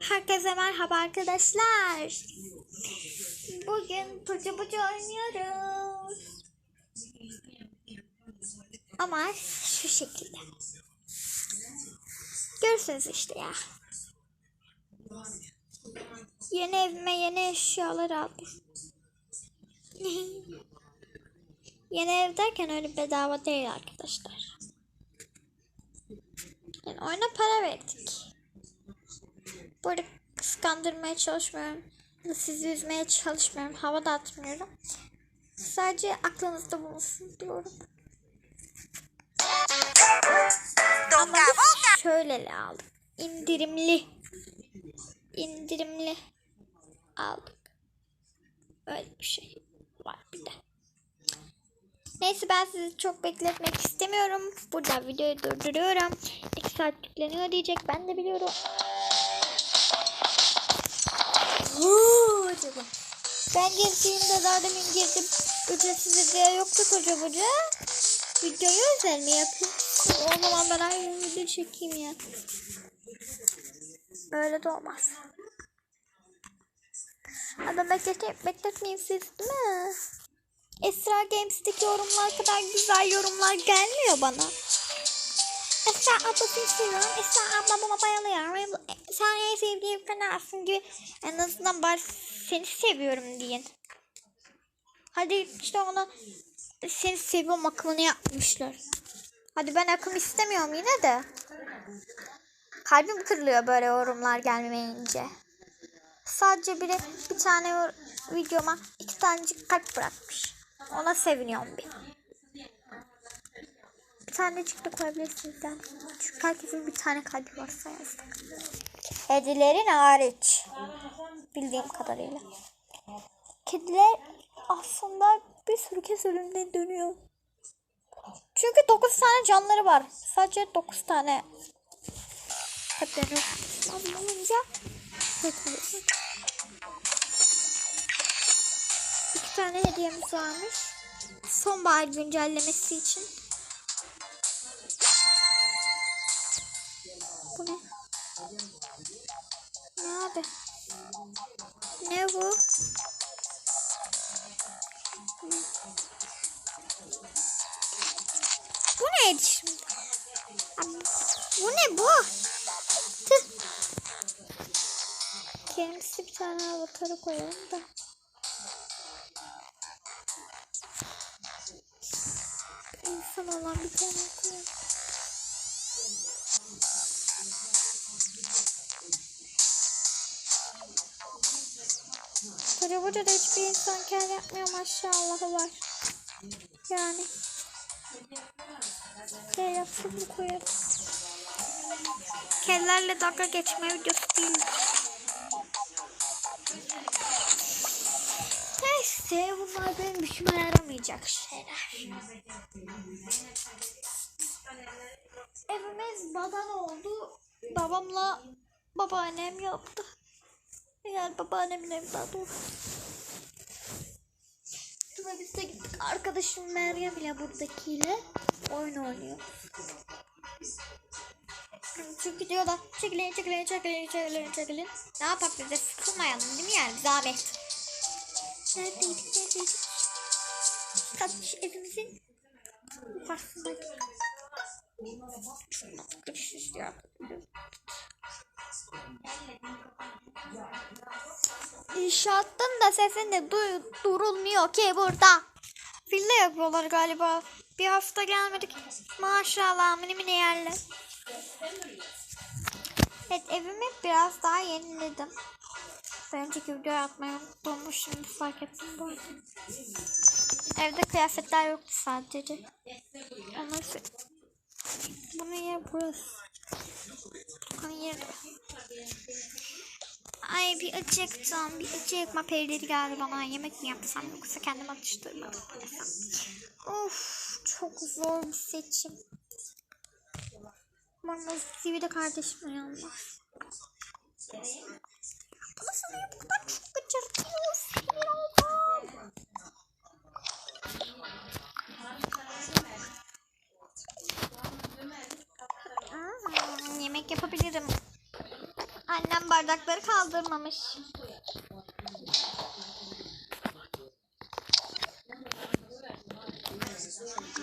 Herkese merhaba arkadaşlar. Bugün pucu pucu oynuyoruz. Ama şu şekilde. Görürsünüz işte ya. Yeni evime yeni eşyalar aldım. yeni ev derken öyle bedava değil arkadaşlar. Yani oyuna para verdik. Burada kıskandırmaya çalışmıyorum. Sizi üzmeye çalışmıyorum. Hava da atmıyorum. Sadece aklınızda bulunsun diyorum. Ama şöyle aldık. İndirimli. İndirimli aldık. Öyle bir şey var bir de. Neyse ben sizi çok bekletmek istemiyorum. Burada videoyu durduruyorum. 2 saat yükleniyor diyecek. Ben de biliyorum. Oo, acaba. Ben girdiğimde daha demin girdim. Ücretsiz diye yoktu koca koca. Videoyu özel mi yapayım? O zaman ben ayrı video çekeyim ya. Böyle de olmaz. Adam bekleteyim, bekletmeyin siz değil mi? Esra Games'teki yorumlar kadar güzel yorumlar gelmiyor bana. Esra ablasını seviyorum. Esra ablama bayılıyorum. Sen en sevdiğim fenasın gibi. En azından bari seni seviyorum deyin. Hadi işte ona seni seviyorum akımını yapmışlar. Hadi ben akım istemiyorum yine de. Kalbim kırılıyor böyle yorumlar gelmeyince. Sadece biri bir tane videoma iki tanecik kalp bırakmış. Ona seviniyorum bir. Bir tanecik de koyabilirsiniz. Çünkü herkesin bir tane kalbi varsa yazdık. Kedilerin hariç. Bildiğim kadarıyla. Kediler aslında bir sürü kez ölümden dönüyor. Çünkü 9 tane canları var. Sadece 9 tane kalpleri olunca yok oluyor. İki tane hediyemiz varmış. Sonbahar güncellemesi için. Bu ne? Ne abi? Ne bu? Bu neydi şimdi? Bu ne bu? Tüh. Kendisi bir tane avatarı koyalım da. İnsan olan bir tane koyalım. Koca koca da hiçbir insan kar yapmıyor maşallahı var. Yani. Şey yapsın mı koyarım. Kellerle dalga geçme videosu değil. Neyse bunlar benim işime yaramayacak şeyler. Evimiz badan oldu. Babamla babaannem yaptı. Yani babaannemin daha doğrusu. Sonra biz de gittik. Arkadaşım Meryem ile buradakiyle oyun oynuyor. Çünkü diyorlar çekilin çekilin çekilin çekilin çekilin. Ne yapak biz de sıkılmayalım değil mi yani zahmet. Neredeydik neredeydik? Kaç evimizin yukarısındaydık. Çok görüşürüz ya. İnşaattan da sesini duy durulmuyor ki burada. Villa yapıyorlar galiba. Bir hafta gelmedik. Maşallah mini mini yerler. Evet evimi biraz daha yeniledim. Ben önceki video atmayı unuttum. Şimdi fark ettim bu. Evde kıyafetler yoktu sadece. Ama bunun yeri burası. Bunun yeri. Ay bir acıktım. Bir acıkma perileri geldi bana. Yemek mi yapsam yoksa kendim atıştırmadım mı. Of çok zor bir seçim. Bana TV'de kardeşim yanmaz. Bu nasıl ya? Bu kadar çok gıcırtıyor. Sinir oldum. Yemek yapabilirim. Bardakları kaldırmamış.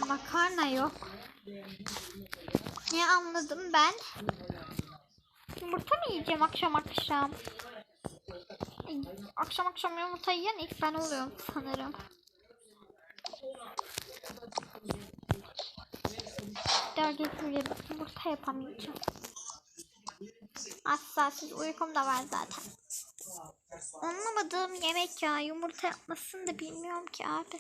Makarna yok. Ne anladım ben? Yumurta mı yiyeceğim akşam akşam? Akşam akşam yumurta yiyen ilk ben oluyorum sanırım. Daha getireyim. Yumurta yapamayacağım. Asla siz uykum da var zaten. Anlamadığım yemek ya. Yumurta yapmasını da bilmiyorum ki abi.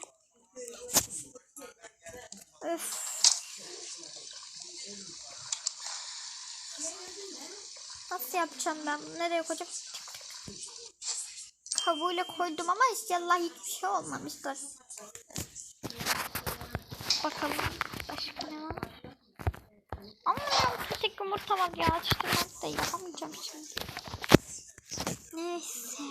Öf. Nasıl yapacağım ben bunu? Nereye koyacağım? Kabuğuyla koydum ama inşallah hiçbir şey olmamıştır. Bakalım başka ne var? Ama ya tek yumurta var ya. Açtırmak da yapamayacağım şimdi. Neyse.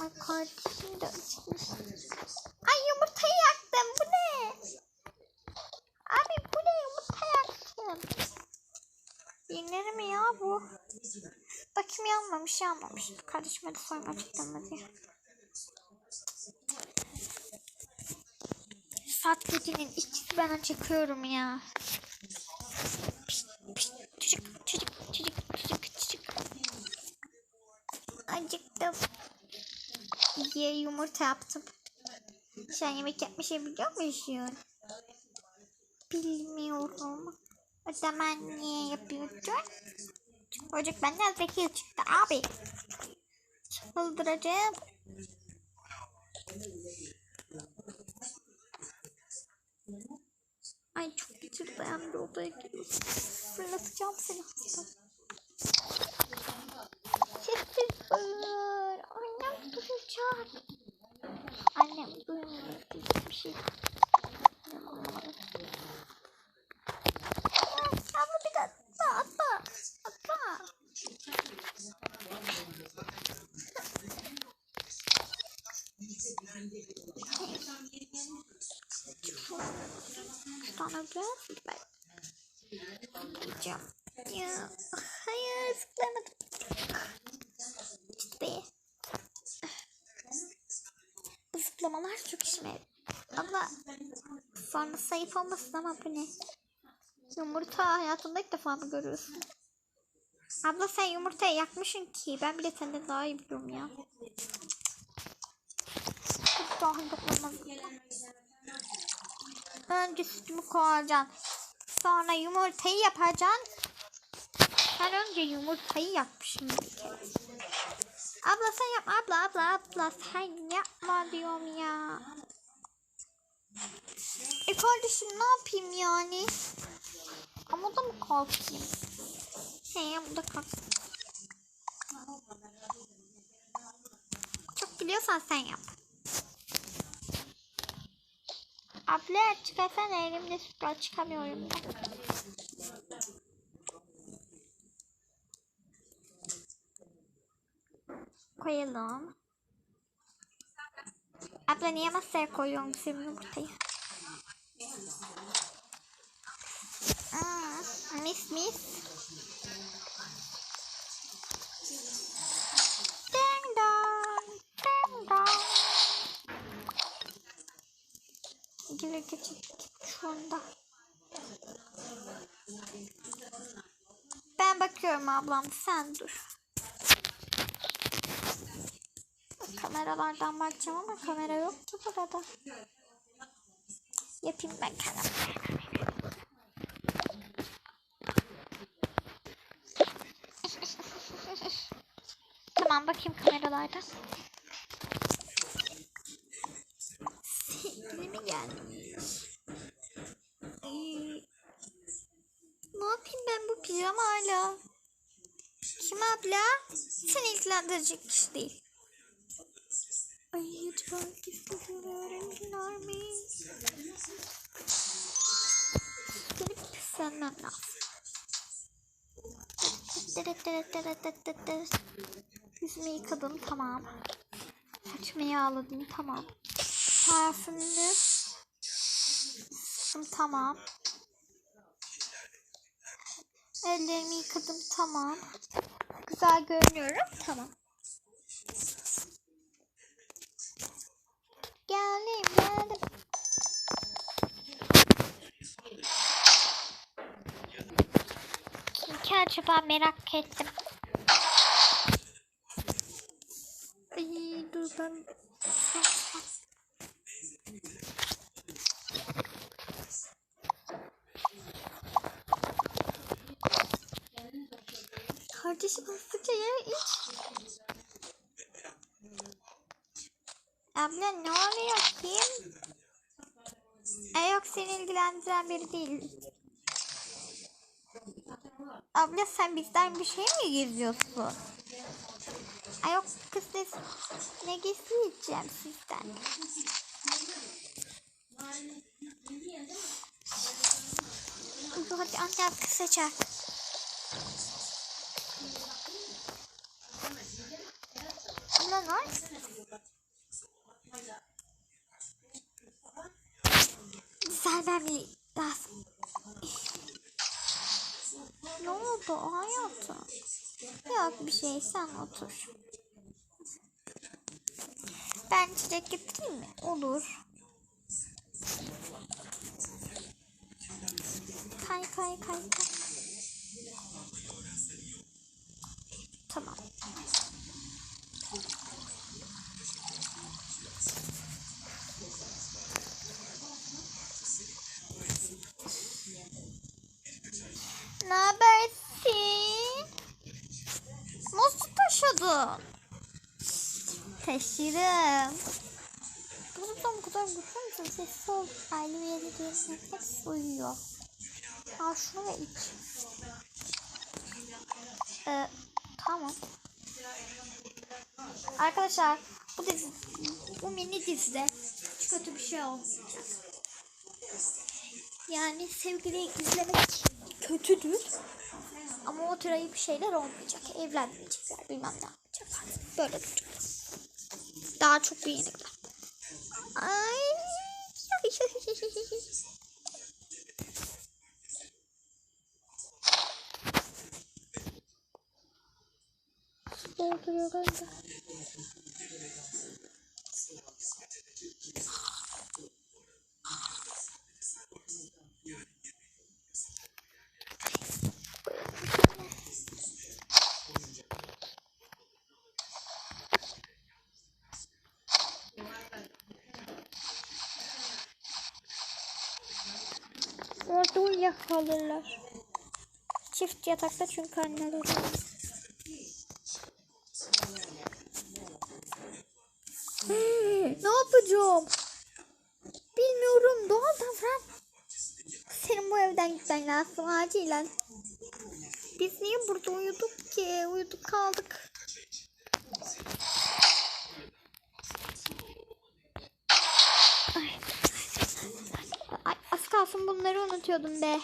Ay kardeşim de açmış. Ay yumurtayı yaktım. Bu ne? Abi bu ne yumurta yaktım. Yenir mi ya bu? Bakayım yanmamış yanmamış. Kardeşime de sorma açıklama diye. Saat gecenin ikisi ben çekiyorum ya. Çocuk, çocuk, çocuk, çocuk, çocuk. Acıktım. Diye yumurta yaptım. Sen yemek yapmayı biliyor musun? Bilmiyorum. O zaman niye yapıyorsun? Çocuk benden zeki çıktı abi. Çıldıracağım. Ay çok bitir dayan bir odaya giriyorsun. Fırlatacağım seni hasta. Sessiz bağır. Annem duyacak. Annem duymuyor. Hiçbir şey. Abla bir daha atla atla. Atla. Şuradan öpeceğiz. Ben gideceğim. Ya, hayır zıplayamadım. Ciddi. Bu zıplamalar çok işime. Ama sonra sayıp olmasın ama bu ne? Yumurta hayatında ilk defa mı görüyorsun? Abla sen yumurtayı yakmışsın ki. Ben bile senden daha iyi biliyorum ya. Çok daha dokunmaz. Önce sütümü koyacaksın. Sonra yumurtayı yapacaksın. Ben önce yumurtayı yapmışım. Abla sen yapma abla abla abla sen yapma diyorum ya. E kardeşim ne yapayım yani? Ama da mı kalkayım? He bu da kalk. Çok biliyorsan sen yap. Abla çıkarsana elimde sütler çıkamıyorum. Koyalım. Abla niye masaya koyuyorsun senin yumurtayı? Aa, mis mis. Gire geçecek şu anda. Ben bakıyorum ablam sen dur. Kameralardan bakacağım ama kamera yok ki burada. Yapayım ben kendim. tamam bakayım kameralarda. Sevgili mi gelmiş? Ay, ne yapayım bu pijamayla? Kim abla? Seni ilgilendirecek kişi değil. Ay acaba gizli öğrendiler mi? Bir pislenmem lazım. Yüzümü yıkadım tamam. Saçımı yağladım tamam. Parfümünü tamam. Ellerimi yıkadım tamam. Güzel görünüyorum tamam. Geldim geldim. Çünkü acaba merak ettim. Ay, dur ben... Kardeşim hızlıca ye iç. Abla ne oluyor kim? E yok seni ilgilendiren biri değil. Abla sen bizden bir şey mi gizliyorsun? Ay yok kız ne, ne gizleyeceğim sizden? Hadi anne kısacak. Ne var? Güzel bir lazım. Ne oldu hayatım? Yok bir şey sen otur. Ben çiçek getireyim mi? Olur. Kay kay kay kay. Tamam. Ne habersin? Nasıl taşıdın? Taşırım. Kızım sen güçlü müsün? Sessiz ol. Aile üyeleri diyorsun. Hepsi uyuyor. Al şunu ve iç. Ee, tamam. Arkadaşlar bu dizi, bu mini dizide hiç kötü bir şey olmayacak. Yani sevgili izlemek kötüdür. Ama o tür ayıp şeyler olmayacak. Evlenmeyecekler. Bilmem ne yapacaklar. Böyle duracak. Daha çok あいしょいしょいしょいしょ。よかった。Uyuyakalırlar. Çift yatakta çünkü anneleri. ne yapacağım? Bilmiyorum. Doğal davran. Senin bu evden gitmen lazım acilen. Biz niye burada uyuduk ki? Uyuduk kaldık. Ay. Ay, az bunları unutuyordum be.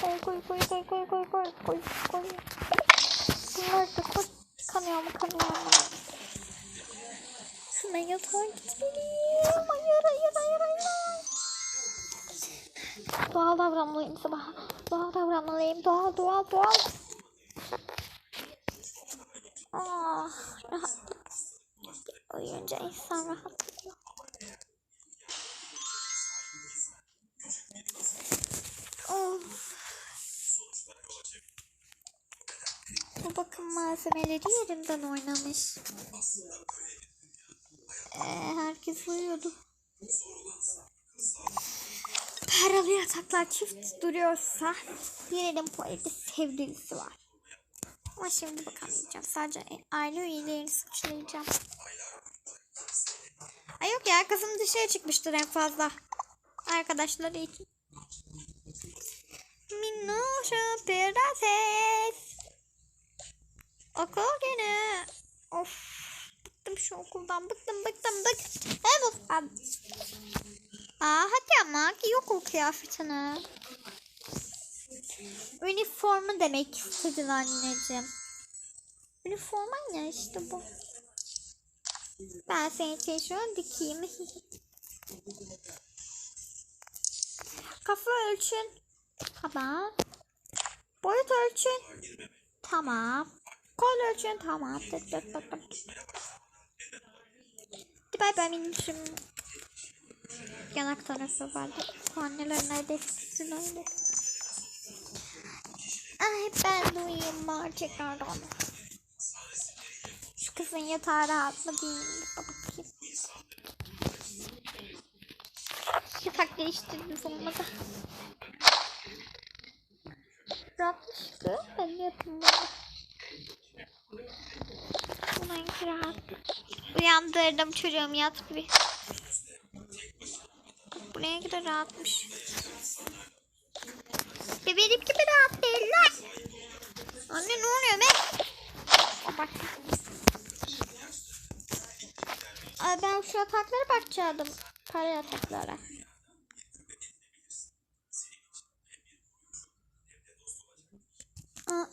Koy koy koy koy koy koy koy koy koy. Bunlar da koy. Kanıyor mu kanıyor mu? Hemen yatağa gitmeliyim. Hayır hayır hayır hayır. Doğal davranmalıyım sabah. Doğal davranmalıyım. Doğal doğal doğal. Ah insan rahatlıyor. Bu bakım malzemeleri yerinden oynamış. Ee, herkes uyuyordu. Paralı yataklar çift duruyorsa birinin evde sevgilisi var. Ama şimdi bakamayacağım. Sadece aile üyelerini suçlayacağım. Yok ya kızım dışarı çıkmıştır en fazla. Arkadaşları için. Minnoşu prenses. Okul günü. Of. Bıktım şu okuldan. Bıktım bıktım bıktım. Evet. Aa hadi ama giy okul kıyafetini. Üniformu demek istedin anneciğim. Üniforma ne işte bu. Ben senin için şunu dikeyim. Kafa ölçün. Tamam. Boyut ölçün. Tamam. Kol ölçün. Tamam. Dıt dıt dıt dıt. Bay bay benim. Yanak tarafı vardı. Anneler nerede? Şunlar nerede? Ay ben duyayım artık oradan kızın yatağı rahat mı değil? Bakayım. Yatak değiştirdim sonunda da. Rahatmış kız. Ben yapayım bunu. Bununki rahat. Uyandırdım çocuğum yat bir. Bu ne kadar rahatmış. Bebeğim gibi rahat değil lan. Anne ne oluyor be? O ben şu yataklara bakacaktım. Para aa.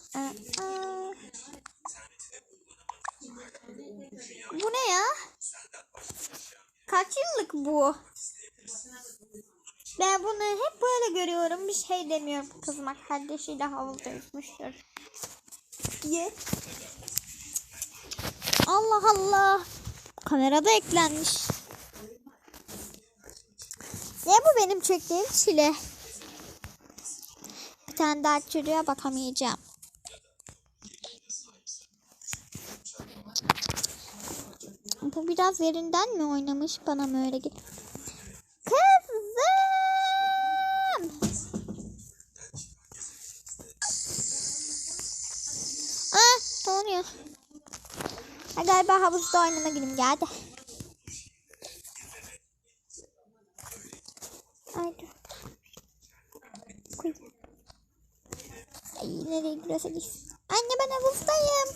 Bu ne ya? Kaç yıllık bu? Ben bunu hep böyle görüyorum. Bir şey demiyorum. Kızmak kardeşiyle havuzda yüzmüştür. Diye. Allah Allah. Kamerada eklenmiş. Ne bu benim çektiğim çile? Bir tane daha çocuğa bakamayacağım. Bu biraz yerinden mi oynamış bana mı öyle geliyor? Kızım! Ah, ne oluyor? Ha, galiba havuzda oynama günüm geldi. Ay dur. Koy. Ay nereye gidiyorsa gitsin. Anne ben havuzdayım.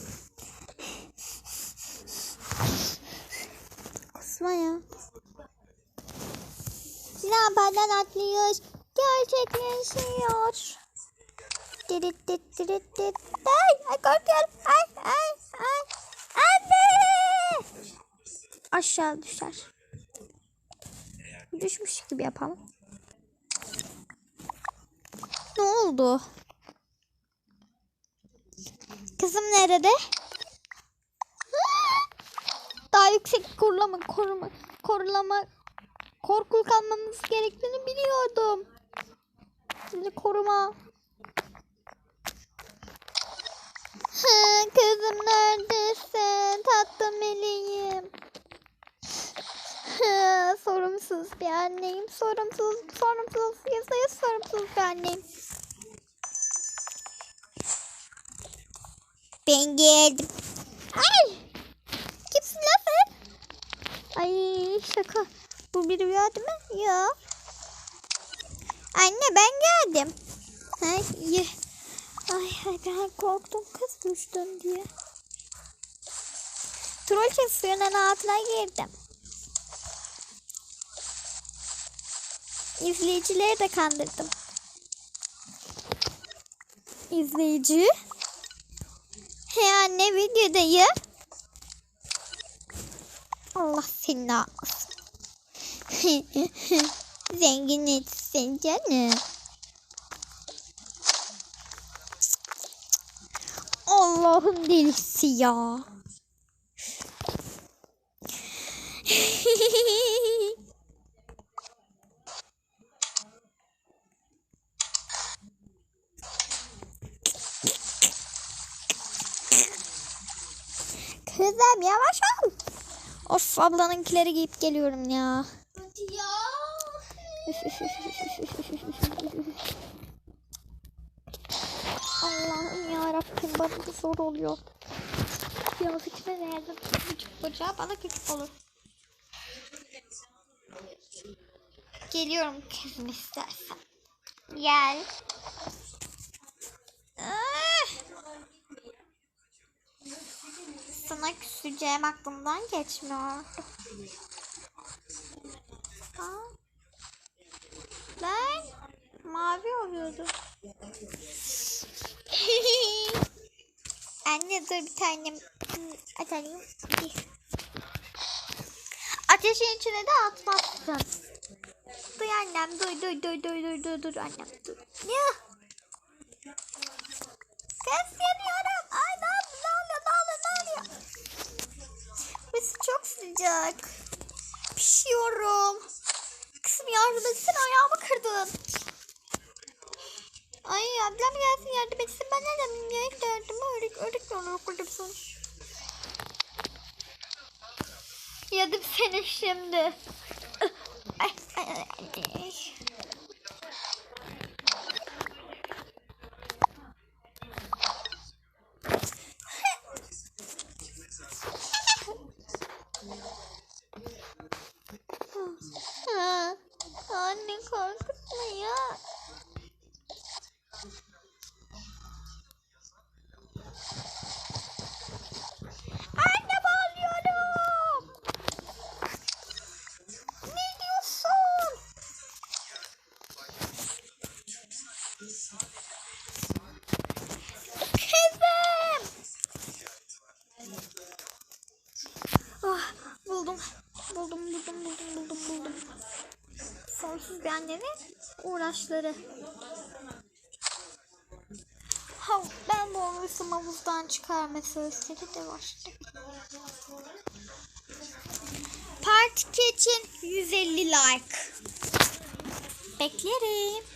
Kusma ya. Lambadan atlıyor. Gerçekleşiyor. Dirit dit dirit dit. Ay, ay korkuyorum. Ay, ay. Anne! Aşağı düşer. Düşmüş gibi yapalım. Ne oldu? Kızım nerede? Daha yüksek korulama, koruma, korulama, korkul kalmamız gerektiğini biliyordum. Şimdi koruma. Kızım neredesin? Tatlım meleğim. Sorumsuz bir anneyim. Sorumsuz, sorumsuz, yüzde yüz sorumsuz bir anneyim. Ben geldim. Ay! Kimsin lan sen? Ay şaka. Bu bir rüya değil mi? Yok. Anne ben geldim. Ay, iyi. Ay, ay ben korktum kız düştüm diye. Troll için suyun altına girdim. İzleyicileri de kandırdım. İzleyici. He anne videodayım. Allah seni ne. Zengin etsin canım. Allah'ın delisi ya. Kızım yavaş ol. Of ablanınkileri giyip geliyorum ya. Hadi ya. Allah'ım ya Rabbim bana da zor oluyor. Yalnız içime verdim. Küçük bacağı bana küçük olur. Geliyorum kızım istersen. Gel. Ah! Sana küseceğim aklımdan geçmiyor. Ben mavi oluyordum. Anne dur bir tanem atalım. Bir. Ateşin içine de atmazsın. Duy annem duy duy duy duy duy duy duy annem duy. Ya. Kız yanıyorum. Ay ne yapıyor ne oluyor ne oluyor ne oluyor. Burası çok sıcak. Pişiyorum. Kızım yardım etsene ayağımı kırdın. Ay ablam gelsin yardım etsin. Ben nereden bileyim ya? İlk yardım öğret, öğretmen okudum sonuç. Yedim seni şimdi. Ay, ay, ay, ay. Ha, Anne korkutma ya. Anne bağlıyorum. Ne diyorsun? Kızım. Ah, buldum. Buldum, buldum, buldum, buldum, buldum. Sonsuz bir annenin uğraşları. Ha, ben bu olmuşum havuzdan çıkarma sözleri de var. Part 2 için 150 like. Beklerim.